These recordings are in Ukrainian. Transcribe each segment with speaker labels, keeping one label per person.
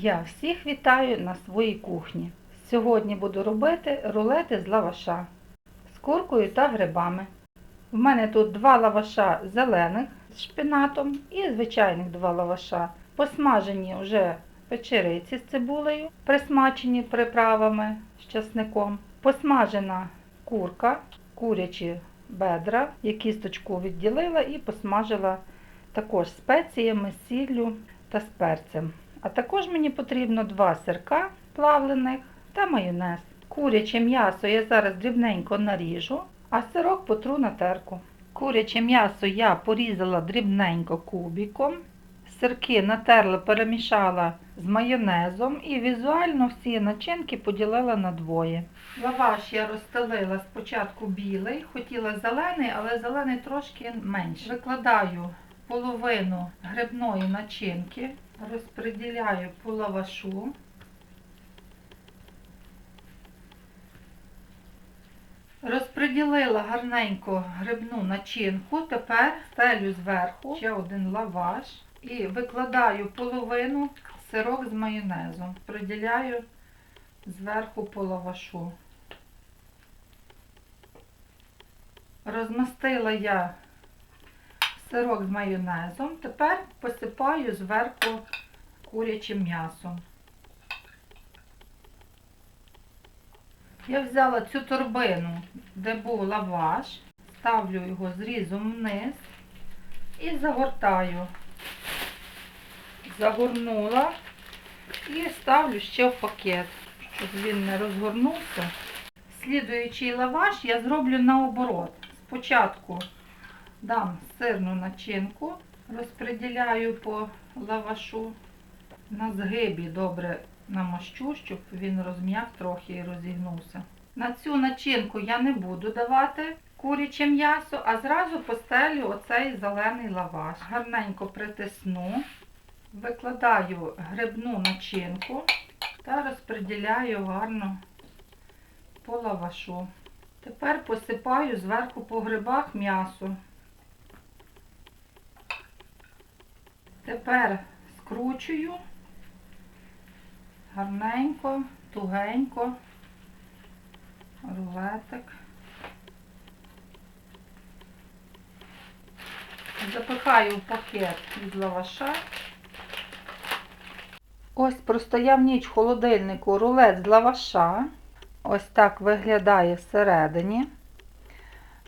Speaker 1: Я всіх вітаю на своїй кухні. Сьогодні буду робити рулети з лаваша з куркою та грибами. В мене тут два лаваша зелених з шпинатом і звичайних два лаваша. Посмажені вже печериці з цибулею, присмачені приправами з часником. Посмажена курка, курячі бедра, я кісточку відділила і посмажила також спеціями, сіллю та з перцем. А також мені потрібно два сирка плавлених та майонез. Куряче м'ясо я зараз дрібненько наріжу, а сирок потру на терку. Куряче м'ясо я порізала дрібненько кубиком. Сирки натерла, перемішала з майонезом і візуально всі начинки поділила на двоє. Лаваш я розстелила спочатку білий, хотіла зелений, але зелений трошки менше. Викладаю половину грибної начинки, розподіляю по лавашу. Розподілила гарненько грибну начинку, тепер стелю зверху ще один лаваш і викладаю половину сирок з майонезом. Приділяю зверху по лавашу. Розмастила я сирок з майонезом, тепер посипаю зверху курячим м'ясом. Я взяла цю торбину, де був лаваш, ставлю його зрізом вниз і загортаю. Загорнула і ставлю ще в пакет, щоб він не розгорнувся. Слідуючий лаваш я зроблю наоборот. Спочатку дам сирну начинку, розподіляю по лавашу. На згибі добре намащу, щоб він розм'як трохи і розігнувся. На цю начинку я не буду давати куряче м'ясо, а зразу постелю оцей зелений лаваш. Гарненько притисну, викладаю грибну начинку та розподіляю гарно по лавашу. Тепер посипаю зверху по грибах м'ясо. Тепер скручую гарненько, тугенько, рулетик. Запихаю в пакет від лаваша. Ось простояв ніч в холодильнику рулет з лаваша. Ось так виглядає всередині.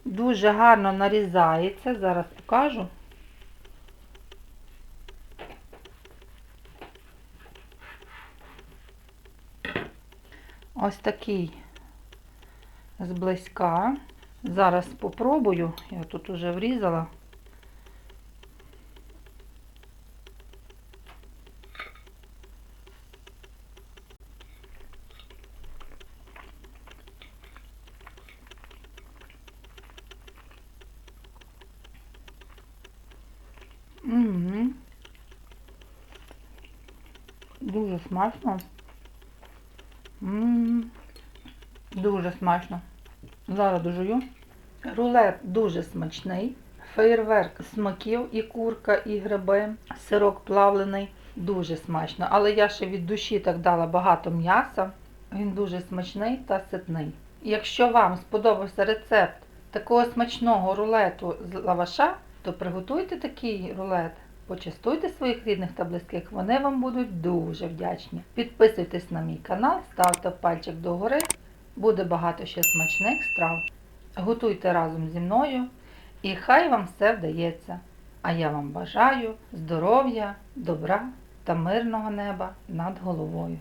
Speaker 1: Дуже гарно нарізається. Зараз покажу. Ось такий зблизька. Зараз попробую. Я тут уже врізала. Дуже смачно. Дуже смачно. Зараз дожую. Рулет дуже смачний. Феєрверк смаків і курка, і гриби. Сирок плавлений. Дуже смачно. Але я ще від душі так дала багато м'яса. Він дуже смачний та ситний. Якщо вам сподобався рецепт такого смачного рулету з лаваша, то приготуйте такий рулет. Почастуйте своїх рідних та близьких, вони вам будуть дуже вдячні. Підписуйтесь на мій канал, ставте пальчик догори, буде багато ще смачних страв. Готуйте разом зі мною і хай вам все вдається. А я вам бажаю здоров'я, добра та мирного неба над головою.